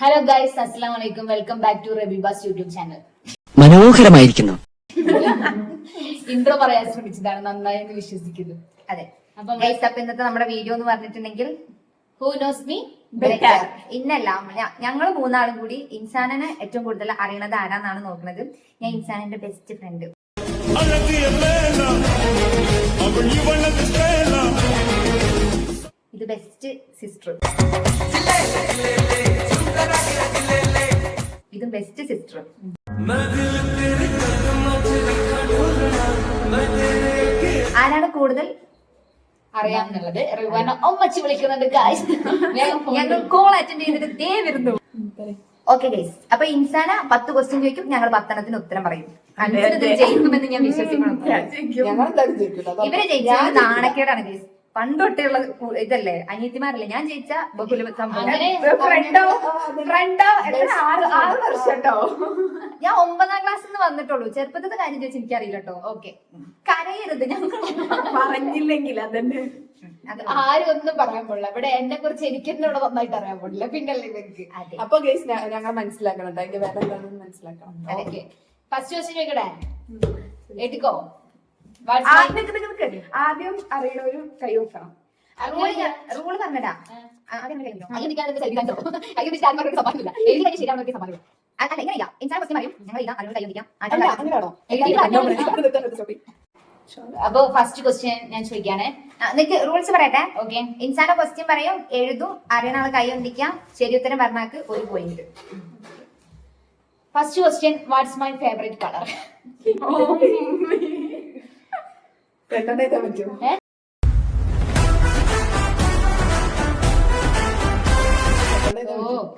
Hello guys അസ്സാം വലൈക്കും welcome back to റബിബാസ് YouTube channel മനോഹരമായിരിക്കുന്നു. ഇൻട്രോ പറയാൻ ശ്രമിച്ചതാണ് നന്നായി എന്ന് വിശ്വസിക്കുന്നു. അതെ. അപ്പൊ ഗൈസ് അപ്പൊ ഇന്നത്തെ നമ്മുടെ വീഡിയോ എന്ന് പറഞ്ഞിട്ടുണ്ടെങ്കിൽ ഹൂ നോസ് മീ ബെറ്റർ ഇന്നല്ല ഞങ്ങൾ മൂന്നാളും കൂടി ഇൻസാനിനെ ഏറ്റവും കൂടുതൽ അറിയണത് ആരാന്നാണ് നോക്കുന്നത് ഞാൻ ഇൻസാനിന്റെ ബെസ്റ്റ് ഫ്രണ്ട് ഇത് ബെസ്റ്റ് സിസ്റ്റർ ഇതും ബെസ്റ്റ് സിസ്റ്റർ ആരാണ് കൂടുതൽ? അറിയാമെന്നുള്ളത്. റിവാന ഒമ്മച്ചി വിളിക്കുന്നുണ്ട് phone ഞങ്ങൾ കോൾ അറ്റൻഡ് ചെയ്തിട്ട് ദേ വരുന്നു. ഓക്കെ ഗൈസ് അപ്പൊ ഇൻസാന പത്ത് ക്വസ്റ്റ്യൻ ചോദിക്കും ഞങ്ങൾ പത്തെണ്ണത്തിന് ഉത്തരം പറയും. ജയിക്കുമെന്ന് ഞാൻ വിശ്വസിക്കണം ഇവർ ജയിച്ചാൽ നാണക്കേടാണ് ഗൈസ് പണ്ടൊട്ടുള്ള ഇതല്ലേ അനിയത്തിമാരല്ലേ? ഞാൻ ജയിച്ച ബഹുല സംഭവം. ഫ്രണ്ടോ ഫ്രണ്ടോ ആറ് ആറ് വർഷട്ടോ ഞാൻ ഒമ്പതാം ക്ലാസ്സിൽ നിന്ന് വന്നിട്ടുള്ളൂ. ചെറുപ്പത്തിൽ കാര്യം ചോദിച്ചു എനിക്കറിയില്ല കേട്ടോ. ഓക്കെ. കരയരുത് ഞങ്ങൾ പറഞ്ഞില്ലെങ്കിൽ അതന്നെ. അത് ആരും ഒന്നും പറയാൻ പാടില്ല. ഇവിടെ എന്നെ കുറിച്ച് എനിക്ക് എന്നോട് ഇവിടെ നന്നായിട്ട് അറിയാൻ പാടില്ല. പിന്നല്ലേ ഇവർക്ക് അപ്പൊ ഗേസ് ഞങ്ങൾ മനസ്സിലാക്കണം കേട്ടോ. അതിന്റെ വേറെ എന്താണെന്ന് മനസ്സിലാക്കണം ഫസ്റ്റ് ക്വസ്റ്റ്യൻ ചോദിക്കട്ടെ? എടുക്കോ? ആദ്യം അറിയണൊരു കൈ വെക്കണം റൂൾ പറഞ്ഞടാ അപ്പൊ ഫസ്റ്റ് ക്വസ്റ്റ്യൻ ഞാൻ ചോദിക്കാണ്. നിനക്ക് റൂൾസ് പറയട്ടെ. ഓക്കെ ഇൻസാന ക്വസ്റ്റ്യൻ പറയും. എഴുതും. അറിയണ ആൾ കൈ ഒന്നിക്കാം. ശരി ഉത്തരം പറഞ്ഞാക്ക് ഒരു point first question what's my favourite colour പറ്റുമോ?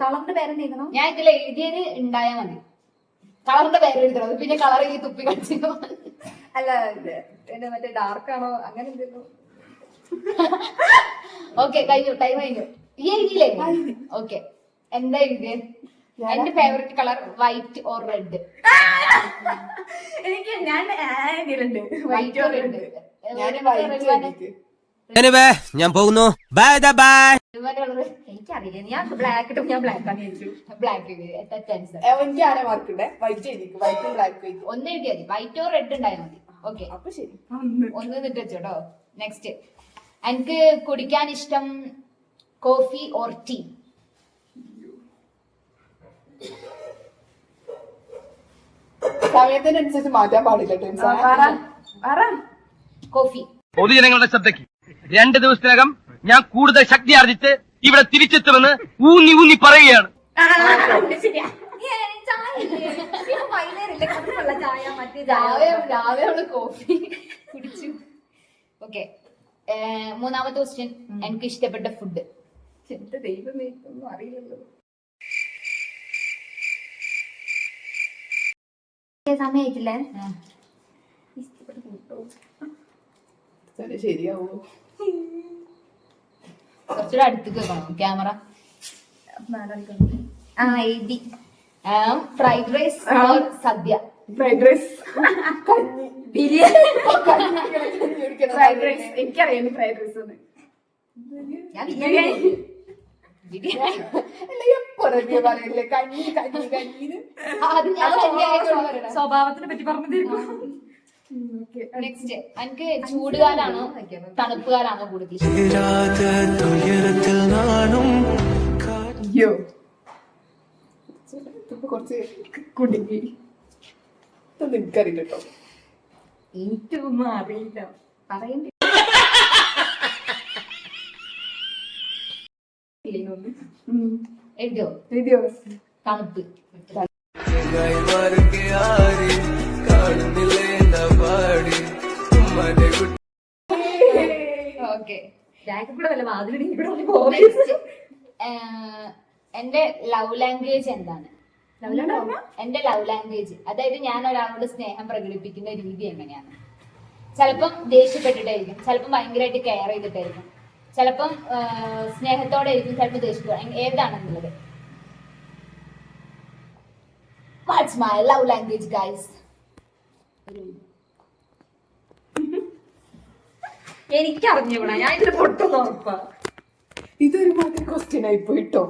കളറിന്റെ പേരെന്ത് എഴുതണോ? ഞാൻ ഇതിൽ എഴുതിയത് ഉണ്ടായാ മതി. കളറിന്റെ പേര് എഴുതണം. പിന്നെ കളർ ഈ തുപ്പി കളിച്ചോ. അല്ല ഇത് മറ്റേ ഡാർക്ക് ആണോ? അങ്ങനെ എന്തെങ്കിലും. ഓക്കെ കഴിഞ്ഞു. ടൈം കഴിഞ്ഞു. ഈ എഴുതിയില്ലേ? ഓക്കെ എന്താ എഴുതിയത് എന്റെ favourite colour white or red എനിക്ക് ഞാൻ വൈറ്റ് ഓർ റെഡ് ഞാൻ വൈറ്റ് എഴുതിയിട്ട് ഞാൻ പോകുന്നു. ബൈ ബൈ എനിക്കറിയില്ല. ഞാൻ ബ്ലാക്ക് ഇട്ടും. ഞാൻ ബ്ലാക്ക് ആണ് ബ്ലാക്ക് എനിക്ക് ആരെ മാർക്കുണ്ടേ വൈറ്റ് വൈറ്റും ബ്ലാക്ക് എഴുതി ഒന്ന് എഴുതിയാൽ മതി. വൈറ്റ് ഓർ റെഡ് ഉണ്ടായാൽ മതി. ഓക്കെ അപ്പൊ ശരി. ഒന്ന് നിന്നിട്ട് വെച്ചോട്ടോ. നെക്സ്റ്റ് എനിക്ക് കുടിക്കാൻ ഇഷ്ടം കോഫി ഓർ ടീ സമയത്തിനനുസരിച്ച് മാറ്റാൻ പാടില്ല. കോഫി. പൊതുജനങ്ങളുടെ ശ്രദ്ധയ്ക്ക് രണ്ട് ദിവസത്തിനകം ഞാൻ കൂടുതൽ ശക്തി ആർജിച്ച് ഇവിടെ തിരിച്ചെത്തുമെന്ന് ഊന്നി ഊന്നി പറയുകയാണ്. ചായ മറ്റേ രാവിലെ രാവിലെ അവൾ കോഫി കുടിച്ചു. ഓക്കെ. മൂന്നാമത്തെ ക്വസ്റ്റ്യൻ എനിക്ക് ഇഷ്ടപ്പെട്ട ഫുഡ് എന്റെ ദൈവമേ ഒന്നും അറിയില്ലല്ലോ. ഇതൊരു ശരിയാവോ? കുറച്ചുകൂടെ അടുത്തേക്ക് വെക്കണം ക്യാമറ. ആ എഴുതി. Fried rice sadya. Fried rice biryani. Fried rice എനിക്കറിയാം ഫ്രൈഡ് റൈസ് ഞാൻ ബിരിയാണി സ്വഭാവത്തിനെ പറ്റി പറഞ്ഞു നെക്സ്റ്റ് എനിക്ക് ചൂടുകാലാണോ? കൂടുതൽ ഇഷ്ടം? അയ്യോ. ഇപ്പൊ കുറച്ച് കുടുങ്ങി. ഇതൊന്നും എനിക്കറിയില്ല കേട്ടോ എനിക്കൊന്നും അറിയില്ല. പറയണ്ടേ എഴുതിയോ വീഡിയോ തണുപ്പ്. ഓക്കെ. എന്റെ ലവ് ലാംഗ്വേജ് എന്താണ്? എന്റെ ലവ് ലാംഗ്വേജ് അതായത് ഞാൻ ഒരാളോട് സ്നേഹം പ്രകടിപ്പിക്കുന്ന രീതി എങ്ങനെയാണ്? ചിലപ്പം ദേഷ്യപ്പെട്ടിട്ടായിരിക്കും ചിലപ്പം ഭയങ്കരമായിട്ട് കെയർ ചെയ്തിട്ടായിരിക്കും. ചിലപ്പം സ്നേഹത്തോടെ ഇരിക്കും ചിലപ്പോൾ ദേഷ്യത്തോടെ ഏതാണെന്നുള്ളത്? What's my love language guys എനിക്ക് അറിഞ്ഞൂടാ ഞാൻ ഇതിൽ പൊട്ടും നോക്കാ ഇതൊരു മാതിരി ക്വസ്റ്റ്യൻ ആയി പോയിട്ടോ.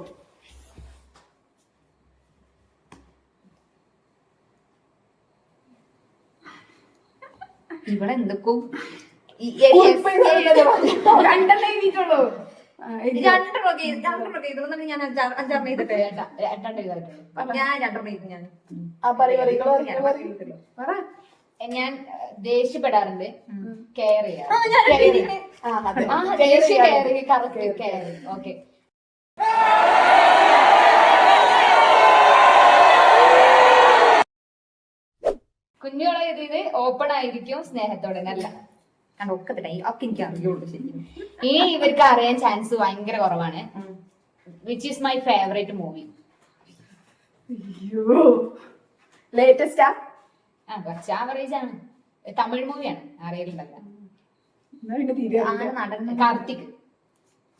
ഇവിടെ എന്തൊക്കെ രണ്ടെണ്ണം എഴുതിയിട്ടുള്ളൂ. രണ്ടെണ്ണമൊക്കെ രണ്ടെണ്ണമൊക്കെ ഞാൻ അഞ്ചാറെണ്ണം എഴുതട്ടെ ഞാൻ രണ്ടെണ്ണം എഴുതി ഞാൻ. പറ. ഞാൻ ദേഷ്യപ്പെടാറുണ്ട്. കെയർ ചെയ്യാറ് ആ, അതെ. ആ Care care correct care okay open ആയിരിക്കും സ്നേഹത്തോടെ അല്ല കണ്ടോ ഒക്കെ തന്നെ ഒക്കെ എനിക്ക് അറിയുള്ളൂ ശരിക്കും ഇനി ഇവർക്ക് അറിയാൻ ചാൻസ് ഭയങ്കര കുറവാണ് which is my favourite movie അയ്യോ ലേറ്റസ്റ്റാ ആ കുറച്ച് ആവറേജ് ആണ് തമിഴ് മൂവിയാണ് അറിയലുണ്ടല്ല എന്നാ പിന്നെ തീരെ ആണ് നടൻ കാർത്തിക്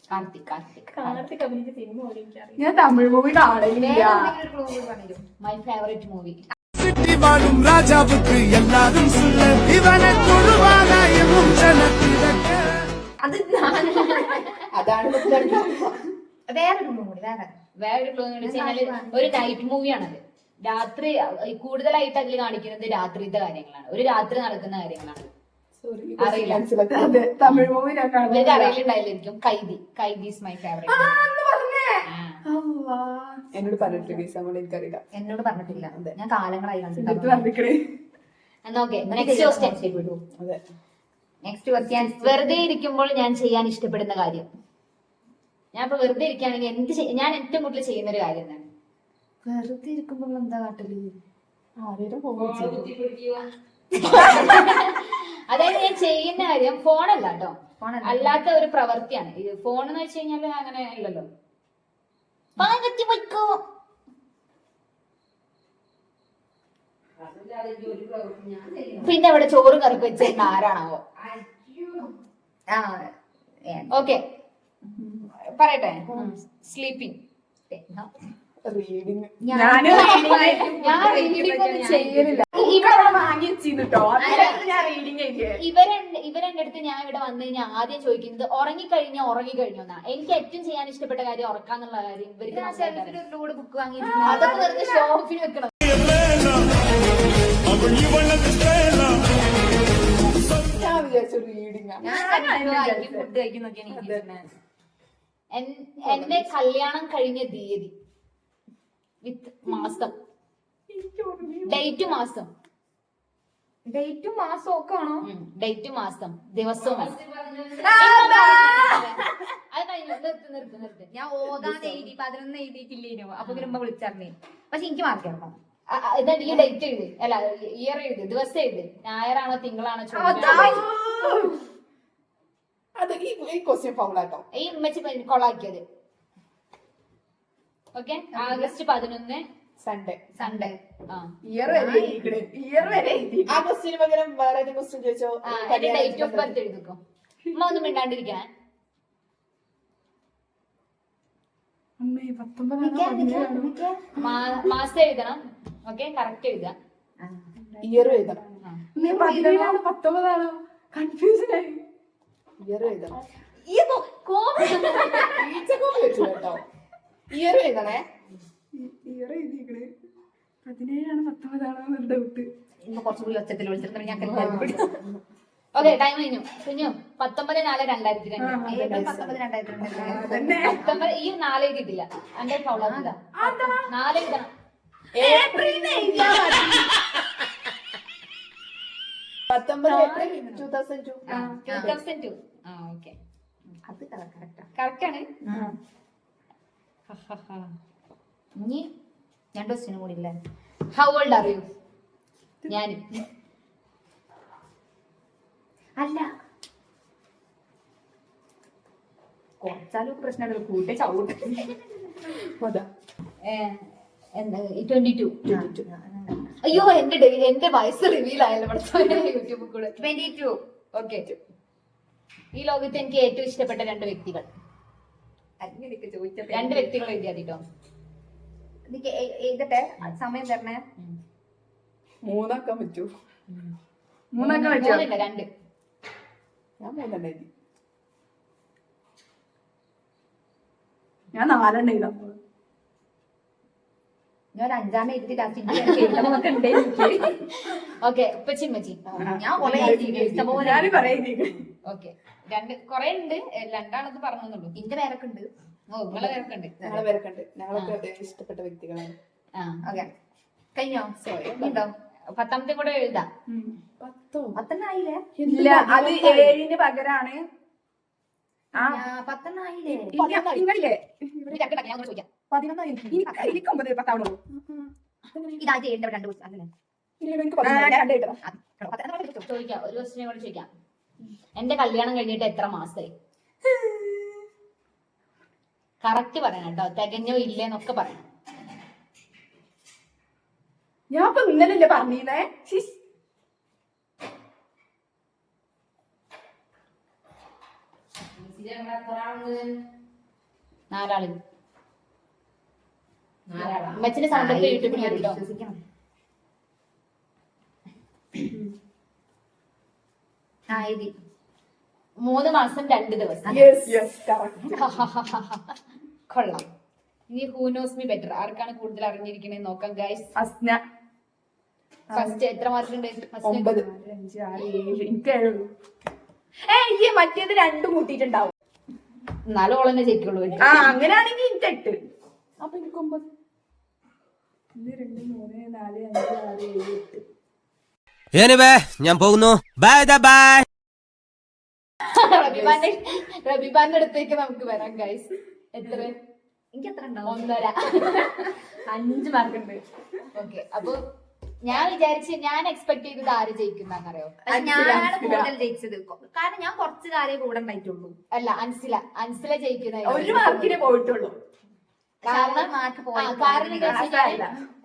കാർത്തിക് കാർത്തിക് കാർത്തിക് അഭിനയിച്ച സിനിമ പോലും എനിക്കറിയാം ഞാൻ തമിഴ് മൂവി കാണലില്ല മൈ ഫേവറേറ്റ് മൂവി சிட்டி வாழும் ராஜாவுக்கு எல்லாரும் சொல்ல இவனை தொழுவானாயமும் ஜனத்திடக்க അത് ഞാൻ- അതാണ് വേറെ ഒരു നൈറ്റ് മൂവിയാണത് രാത്രി കൂടുതലായിട്ട് അതിൽ കാണിക്കുന്നത് രാത്രിത്തെ കാര്യങ്ങളാണ് ഒരു രാത്രി നടക്കുന്ന കാര്യങ്ങളാണ് അറിയില്ല. തമിഴ് മൂവി ഞാൻ Kaithi Kaithi is my favourite. എന്നോട് പറഞ്ഞിട്ടില്ല എന്നോട് പറഞ്ഞിട്ടില്ല ഞാൻ കാലങ്ങളായി കണ്ടിട്ടുണ്ട് ഓക്കെ നെക്സ്റ്റ് ക്വസ്റ്റ്യൻ അതെ നെക്സ്റ്റ് ക്വസ്റ്റ്യൻ വെറുതെ ഇരിക്കുമ്പോൾ ഞാൻ ചെയ്യാൻ ഇഷ്ടപ്പെടുന്ന കാര്യം. ഞാൻ ഇപ്പൊ വെറുതെ ഇരിക്കുകയാണെങ്കിൽ എന്ത് ഞാൻ ഏറ്റവും കൂടുതൽ ചെയ്യുന്ന ഒരു കാര്യം എന്താണ്? വെറുതെ ഇരിക്കുമ്പോൾ എന്താ കാട്ടൽ? അതായത് ഞാൻ ചെയ്യുന്ന കാര്യം ഫോണല്ല കേട്ടോ. അല്ലാത്ത ഒരു പ്രവൃത്തിയാണ് ഇത് ഫോൺ എന്ന് വെച്ച് കഴിഞ്ഞാൽ അങ്ങനെ പാകത്തി പൊയ്ക്കോ പിന്നെ അവിടെ ചോറും കറിക്ക് വെച്ചിരുന്ന ആരാണാവോ? ഓക്കെ. പറയട്ടെ. സ്ലീപ്പിംഗ് ഇവരെന്റെ അടുത്ത് ഞാൻ ഇവിടെ വന്നു കഴിഞ്ഞാൽ ആദ്യം ചോദിക്കുന്നത് ഉറങ്ങിക്കഴിഞ്ഞാൽ ഉറങ്ങിക്കഴിഞ്ഞു? എന്നാ എനിക്ക് ഏറ്റവും ചെയ്യാൻ ഇഷ്ടപ്പെട്ട കാര്യം ഉറക്കാന്നുള്ള കാര്യം ഇവർക്ക് ബുക്ക് വാങ്ങി അതൊക്കെ ഷോപ്പിന് വെക്കണം. ആണ്. ഫുഡ് കഴിക്കുന്നൊക്കെയാണ് എനിക്ക് ഇഷ്ടം. എൻ- എന്റെ കല്യാണം കഴിഞ്ഞ തീയതി. വിത്ത് മാസം. ഡേറ്റ് മാസം. ഡേറ്റും മാസം ഒക്കെ ആണോ? ഡേറ്റ് മാസം. ദിവസവും. വേണം. അത്. കഴിഞ്ഞു നിർത്ത് നിർത്ത് നിർത്ത് ഞാൻ ഓതാതെ എഴുതി പതിനൊന്ന് എഴുതിയിട്ടില്ലേനോ അപ്പൊ വരുമ്പോ വിളിച്ചറിഞ്ഞേ. പക്ഷെ എനിക്ക് മാർക്ക് ഈ ഡേറ്റ് എഴുതി? അല്ല ഇയർ എഴുതി ദിവസം എഴുതി. ഞായറാണോ തിങ്കളാണോ ചൊവ്വയാണോ? അത് ഈ ഈ ക്വസ്റ്റ്യൻ ഫൗളാട്ടോ ഈ ഉമ്മച്ചി കൊളാക്കിയത്. ഓക്കെ ആഗസ്റ്റ് പതിനൊന്ന്. സൺഡേ സൺഡേ ആ. ഇയർ വരെ ഇയർ വരെ ആ ക്വസ്റ്റ്യന് പകരം വേറെ ഏത് ക്വസ്റ്റ്യൻ ചോദിച്ചോ? ഡേറ്റ് ഓഫ് ബർത്ത് എഴുതിക്കോ. ഉമ്മ ഒന്നും മിണ്ടാണ്ടിരിക്കാൻ. മാസം എഴുതണം. ഓക്കെ കറക്റ്റ് എഴുതാം ഇയർ എഴുതണം. പതിനേഴാണ് പത്തൊമ്പതാണോ? കൺഫ്യൂഷൻ ആയി. ഇയർ എഴുതണം. ഈച്ചക്കൊക്കെ വെച്ചു. കേട്ടോ ഇയർ എഴുതണേ ഇയർ എഴുതിക്കണേ പതിനേഴാണ് പത്തൊമ്പതാണോ എന്നൊരു ഡൗട്ട് ഇന്ന് കുറച്ചുകൂടി ഒച്ചത്തിൽ വിളിച്ചിട്ട് ഞാൻ ഓക്കെ ടൈം കഴിഞ്ഞു. കുഞ്ഞു പത്തൊമ്പത് നാല് രണ്ടായിരത്തി രണ്ട്. ഏപ്രിൽ പത്തൊമ്പത് രണ്ടായിരത്തി രണ്ട്? പത്തൊമ്പത് ഈ നാല് എഴുതിയിട്ടില്ല. എന്റെ ഫൗളാക്കില്ല നാല് എഴുതണം. പത്തൊമ്പത് April two thousand two two thousand two ആ ഓക്കെ. അത് കറക്റ്റാ കറക്റ്റ് ആണ്. ഇനി രണ്ട് ക്വസ്റ്റിനും കൂടി ഇല്ലേ? ഹൗ ഓൾഡ് ആർ യു ഞാൻ അല്ല. കുറച്ചാലും പ്രശ്നമുണ്ടല്ലോ കൂട്ടി ചവിട്ട്. അതാ ട്വന്റി ടു അയ്യോ എന്റെ ഡേ- എന്റെ വയസ്സ് റിവീൽ ആയല്ലോ യൂട്യൂബിൽ കൂടെ. ട്വന്റി ടു ഓക്കെ ഈ ലോകത്ത് എനിക്ക് ഏറ്റവും ഇഷ്ടപ്പെട്ട രണ്ട് വ്യക്തികൾ. അങ്ങനെയൊക്കെ ചോദിച്ചത് രണ്ട് വ്യക്തികൾ എഴുതിയാതിട്ടോ എനിക്ക് എഴുതട്ടെ? സമയം തരണേ. മൂന്നാക്കാൻ പറ്റൂ മൂന്നാക്കാൻ പറ്റൂ രണ്ട്. ഞാൻ മൂന്നെണ്ണം എഴുതി. ഞാൻ നാലെണ്ണം എഴുതാൻ പോകും ഞാൻ എഴുതി ലാസ്റ്റ് ഉണ്ട് ഓക്കെ കൊറേ ഓക്കെ രണ്ട് കൊറേ ഉണ്ട്. രണ്ടാണെന്ന് പറഞ്ഞുള്ളൂ ഇന്റെ പേരൊക്കെ ഉണ്ട്. ഓ നിങ്ങളെ പേർക്കുണ്ട് ഞങ്ങളെ പേരൊക്കെ ഞങ്ങളൊക്കെ ഇഷ്ടപ്പെട്ട വ്യക്തികളാണ്. ആ ഓക്കെ കഴിഞ്ഞോ? ഉണ്ടോ? പത്താമത്തെ കൂടെ എഴുതാം. പത്തോ? പത്തെണ്ണായില്ലേ? ഇല്ല അത് ഏഴിന് പകരാണ്. ആ. പത്തെണ്ണായില്ലേ? ഞാൻ ചോദിക്കാം. പതിനൊന്നായി എനിക്ക് ഒമ്പത് പത്താവണോ ഇതായിട്ട് ഏഴിന്റെ രണ്ട് ദിവസം. ചോദിക്കാം ഒരു ക്വസ്റ്റിനെ കൂടെ ചോദിക്കാം. എന്റെ കല്യാണം കഴിഞ്ഞിട്ട് എത്ര മാസമായി കറക്റ്റ് പറയണം കേട്ടോ. തികഞ്ഞോ ഇല്ലേന്നൊക്കെ പറയണം. ഞാൻ ഇപ്പൊ ഇന്നലല്ലേ പറഞ്ഞേ. നാലാൾ. അമ്മച്ചിന്റെ സൗണ്ട് ഒക്കെ യൂട്യൂബിൽ കേട്ടോ വിശ്വസിക്കണം. മൂന്ന് മാസം രണ്ട് ദിവസം. കൊള്ളാം. ഇനി ഹൂ നോസ് മീ ബെറ്റർ ആർക്കാണ് കൂടുതൽ അറിഞ്ഞിരിക്കണേ നോക്കാം ഗൈസ് അസ്ന. ഫസ്റ്റ് എത്ര മാസം ഉണ്ട്? ഒമ്പത്. അഞ്ച് ആറ് ഏഴ് എനിക്ക് ഏഴുള്ളൂ ഏ ഈ മറ്റേത് രണ്ടും കൂട്ടിയിട്ടുണ്ടാവും. എന്നാലും ഓളെന്നെ ജയിക്കുള്ളൂ. ആ അങ്ങനെയാണെങ്കിൽ എനിക്ക് എട്ട്. അപ്പൊ എനിക്ക് ഒമ്പത്. ഒന്ന് രണ്ട് മൂന്ന് നാല് അഞ്ച് ആറ് ഏഴ് എട്ട്. എനിവേ ഞാൻ പോകുന്നു. ബൈ ദ ബൈ റബിബാന്റെ റബിബാന്റെ അടുത്തേക്ക് നമുക്ക് വരാം ഗൈസ് എത്ര? എനിക്ക് എത്ര ഉണ്ടാവും ഒന്നര. അഞ്ച് മാർക്ക് ഉണ്ട് ഓക്കെ അപ്പൊ ഞാൻ വിചാരിച്ച് ഞാൻ എക്സ്പെക്ട് ചെയ്തത് ആര് ജയിക്കുന്നറിയോ ഞാനാണ് കൂടുതൽ ജയിച്ചത്. കാരണം ഞാൻ കുറച്ച് കാലേ കൂടെ ഉണ്ടായിട്ടുള്ളൂ. അല്ല അൻസില. അൻസില ജയിക്കുന്ന ഒരു മാർക്കിനെ പോയിട്ടുള്ളൂ.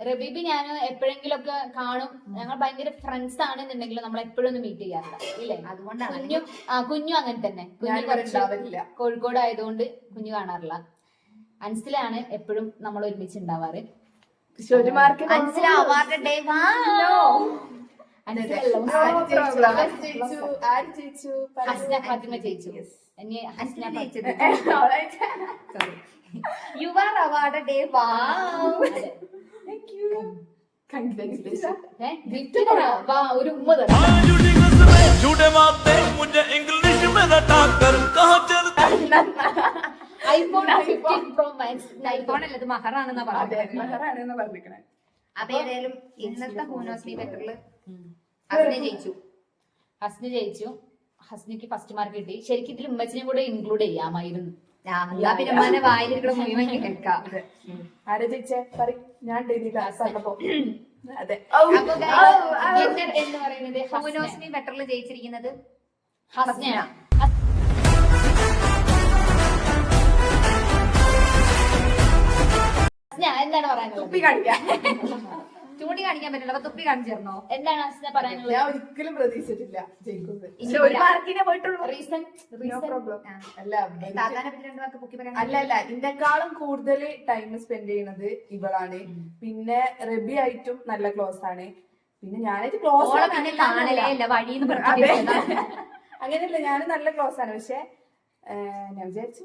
റബീബി ഞാൻ എപ്പോഴെങ്കിലും ഒക്കെ കാണും. ഞങ്ങൾ ഭയങ്കര ഫ്രണ്ട്സ് ആണെന്നുണ്ടെങ്കിൽ നമ്മൾ എപ്പോഴും ഒന്നും മീറ്റ് ചെയ്യാറില്ല. ഇല്ലേ? അതുകൊണ്ടാണ്. കുഞ്ഞു ആ കുഞ്ഞു അങ്ങനെ തന്നെ. കുഞ്ഞു കുറച്ച്. കോഴിക്കോട് ആയതുകൊണ്ട് കുഞ്ഞു കാണാറില്ല. അൻസിലാണ് എപ്പോഴും നമ്മൾ ഒരുമിച്ച് ഉണ്ടാവാറ്. പക്ഷെ ചേച്ചു മാർക്ക് യു ആർ അവാർഡ് ഡേ ഒരു ജയിച്ചു. ഹസ്ന ഫസ്റ്റ് മാർക്ക് കിട്ടി. ശരിക്കും ഇതിൽ ഉമ്മച്ചിനെ കൂടെ ഇൻക്ലൂഡ് ചെയ്യാമായിരുന്നു. പിന്നെ ഉമ്മാനെ വായിലിരിക്കണ മുഴുവൻ കേൾക്കാം. അതെ. ആരെ ജയിച്ചേ പറ ഞാൻ ഡെയിലിയില്ല പറഞ്ഞപ്പോ അതെ. എന്ന് പറയുന്നത്. ഹൂനോസ്ലി ബെറ്ററിൽ ജയിച്ചിരിക്കുന്നത് ഹസ്നയാണ് എന്താണ് തുപ്പി പറയാനുള്ളത് കാണിക്കാം. ചൂണ്ടി കാണിക്കാൻ പറ്റില്ല. അപ്പൊ തുപ്പി കാണിച്ചിരുന്നോ എന്താണ് ഹസ്ന പറയാനുള്ളത്? ഞാൻ ഒരിക്കലും പ്രതീക്ഷിച്ചിട്ടില്ല. ജയിക്കുന്നത് പക്ഷെ ഒരു മാർക്കിനെ പോയിട്ടുള്ളൂ. റീസൺ അല്ല എനിക്ക് താത്താനെ പറ്റി രണ്ടു വാക്ക് പൊക്കി പറയാൻ അല്ല അല്ല. ഇതിനേക്കാളും കൂടുതൽ ടൈം സ്പെൻഡ് ചെയ്യുന്നത് ഇവളാണ്. പിന്നെ റബി ആയിട്ടും നല്ല ക്ലോസ് ആണ്. പിന്നെ ഞാനായിട്ട് ക്ലോസ് ഓളെ പിന്നെ കാണലേ ഇല്ല. വഴിന്ന് അതെ. അങ്ങനെയല്ല ഞാൻ നല്ല ക്ലോസ് ആണ്. പക്ഷെ ഞാൻ വിചാരിച്ചു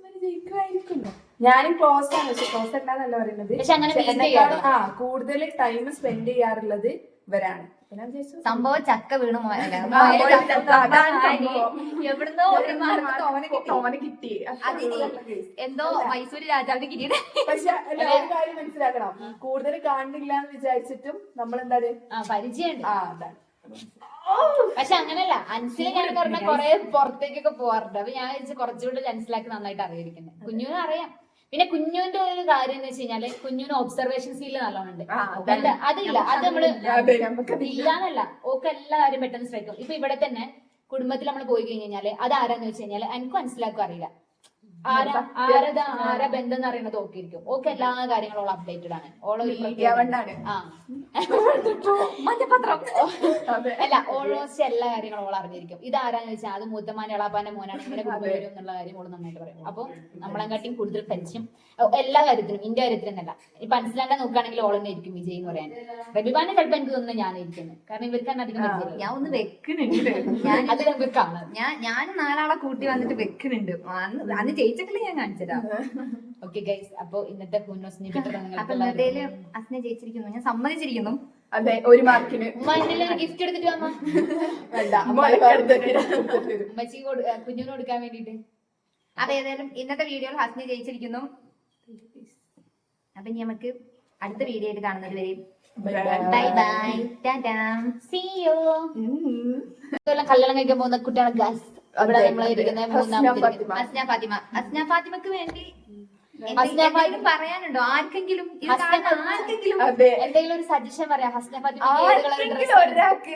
ഞാനും ക്ലോസ് ആണ്. പക്ഷെ ക്ലോസ് അല്ലാന്നല്ല പറയുന്നത്. എന്നെക്കാളും ആ കൂടുതൽ ടൈം സ്പെൻഡ് ചെയ്യാറുള്ളത് ഇവരാണ്. ഞാൻ സംഭവം ചക്ക വീണു. എവിടുന്നോ ഒരു മാർക്ക് തോനെ കിട്ടി. തോനെ കിട്ടി. അതിന് എന്തോ മൈസൂര് രാജാവിന് കിരീടം. പക്ഷെ ഒരു കാര്യം മനസ്സിലാക്കണം. കൂടുതൽ കാണുന്നില്ല എന്ന് വിചാരിച്ചിട്ടും നമ്മൾ എന്താണ് ആ പരിചയമുണ്ട്. ആ അതാണ്. പക്ഷെ അങ്ങനല്ല അൻസിൽ ഞാൻ പറഞ്ഞ കൊറേ പുറത്തേക്കൊക്കെ പോവാറുണ്ട് അപ്പൊ ഞാൻ വിചാരിച്ചു കുറച്ചുകൂടി മനസ്സിലാക്കി നന്നായിട്ട് അറിയിരിക്കുന്നത് കുഞ്ഞുവിനെ അറിയാം. പിന്നെ കുഞ്ഞുവിന്റെ ഒരു കാര്യം എന്ന് വെച്ച് കഴിഞ്ഞാൽ കുഞ്ഞുവിന് ഒബ്സർവേഷൻ സീൽ നല്ലോണം ഉണ്ട്. അതില്ല. അത് നമ്മൾ ഇല്ലാന്നല്ല. ഓക്ക് എല്ലാ കാര്യം പെട്ടെന്ന് ശ്രദ്ധിക്കും ഇപ്പൊ ഇവിടെ തന്നെ കുടുംബത്തിൽ നമ്മൾ പോയി കഴിഞ്ഞ് കഴിഞ്ഞാൽ അത് ആരാന്ന് വെച്ച് കഴിഞ്ഞാൽ എനിക്ക് മനസ്സിലാക്കും അറിയില്ല. ആരാ ആരതാ ആരാ ബന്ധം എന്ന് അറിയണത് ഓക്കിരിക്കും ഓക്കെ എല്ലാ കാര്യങ്ങളും അപ്ഡേറ്റഡ് ആണ്. ഓളോ. ആ. അതെ. അല്ല ഓൾമോസ്റ്റ് എല്ലാ കാര്യങ്ങളും ഓൾ അറിഞ്ഞിരിക്കും. ഇത് ആരാന്ന് വെച്ചാൽ അത് മൂത്തമാന്റെ എളാപ്പാന്റെ മോനാണ്. ഇങ്ങനെ കൊണ്ടു വരും എന്നുള്ള കാര്യം ഓൾ നന്നായിട്ട് പറയും. അപ്പൊ നമ്മളെക്കാട്ടിയും കൂടുതൽ പരിചയം എല്ലാ കാര്യത്തിലും ഇന്റെ കാര്യത്തിലും എന്നല്ല. ഇപ്പൊ മനസ്സിലാക്കാൻ നോക്കുകയാണെങ്കിൽ ഓൾ തന്നെ ഇരിക്കും വിജയ് എന്ന് പറയാൻ. റബിബാനെ ചിലപ്പോ എനിക്ക് തോന്നുന്നു ഞാൻ ഇരിക്കുന്നു കാരണം ഇവർക്കാണ് അധികം. ഞാൻ ഒന്ന് വെക്കുന്നുണ്ട് ഞാൻ അത് ഇവർക്കാണ് ഞാൻ ഞാൻ നാലാളെ കൂട്ടി വന്നിട്ട് വെക്കുന്നുണ്ട് അന്ന് അന്ന് ജയിച്ചിട്ടില്ല ഞാൻ കാണിച്ചതാ. ഓക്കെ ഗൈസ് അപ്പൊ ഇന്നത്തെ പറ്റി അപ്പൊ ഇന്നത്തേൽ അസ്നെ ജയിച്ചിരിക്കുന്നു. ഞാൻ സമ്മതിച്ചിരിക്കുന്നു. അതെ ഒരു മാർക്കിന്. ഗിഫ്റ്റ് എടുത്തിട്ട് വന്നോ? വേണ്ട ഉമ്മച്ചി കുഞ്ഞിന് കൊടുക്കാൻ വേണ്ടിട്ട് അപ്പൊ ഏതായാലും ഇന്നത്തെ വീഡിയോയിൽ ഹസ്നി ജയിച്ചിരിക്കുന്നു. അപ്പൊ ഇനി നമുക്ക് അടുത്ത വീഡിയോ ആയിട്ട് കാണുന്നത് വരെയും bye. Bye tata see you കല്യാണം കഴിക്കാൻ പോകുന്ന കുട്ടികളെ ഗൈസ് ഇവിടെ നമ്മൾ ഇരിക്കുന്ന ഫാത്തിമ. അസ്ന ഫാത്തിമ. അസ്ന ഫാത്തിമക്ക് വേണ്ടി എന്തെങ്കിലും പറയാനുണ്ടോ? ആർക്കെങ്കിലും എന്തെങ്കിലും ഒരു സജഷൻ പറയാം. ഹസ്ന ഫാത്തിമ ഏത് കളർ ആർക്കെങ്കിലും ഡ്രസ് ഒരാൾക്ക്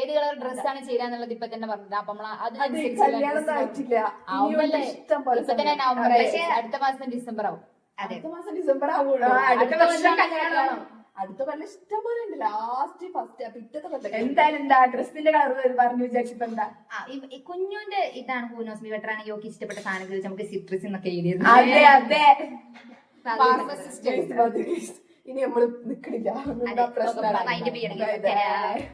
ഏത് കളർ ഡ്രസ്സാണ് ചെയ്യാന്നുള്ളത് ഇപ്പൊ തന്നെ പറഞ്ഞത് അപ്പൊ നമ്മൾ അത് കല്യാണം ഒന്നും ആയിട്ടില്ല. ആവുമല്ലേ ഇഷ്ടം പോലെ ഇപ്പൊ തന്നെ സമയം. നവംബർ അടുത്ത മാസം ഡിസംബർ ആവും. അടുത്ത മാസം ഡിസംബർ ആവും അടുത്ത വർഷം കല്യാണം. അടുത്ത പല്ല ഇഷ്ടം പോലെ ഉണ്ട് ലാസ്റ്റ് ഫസ്റ്റ് പിറ്റത്തെ പല്ല എന്തായാലും എന്താ ഡ്രസ്സിന്റെ കളർ പറഞ്ഞു വിചാരിച്ചപ്പോ എന്താ? ആ, ഈ- ഈ കുഞ്ഞുന്റെ ഇതാണ് പൂനോസ്മി വെട്ടറാണ് യോക്ക് ഇഷ്ടപ്പെട്ട സാധനം ചോദിച്ചാൽ നമുക്ക് സിട്രസ് എന്നൊക്കെ എഴുതിയത് അതെ. ഇനി നമ്മൾ നിക്കണില്ല. പ്രശ്നമാണ് പ്രശ്നം? അതിന്റെ പേര്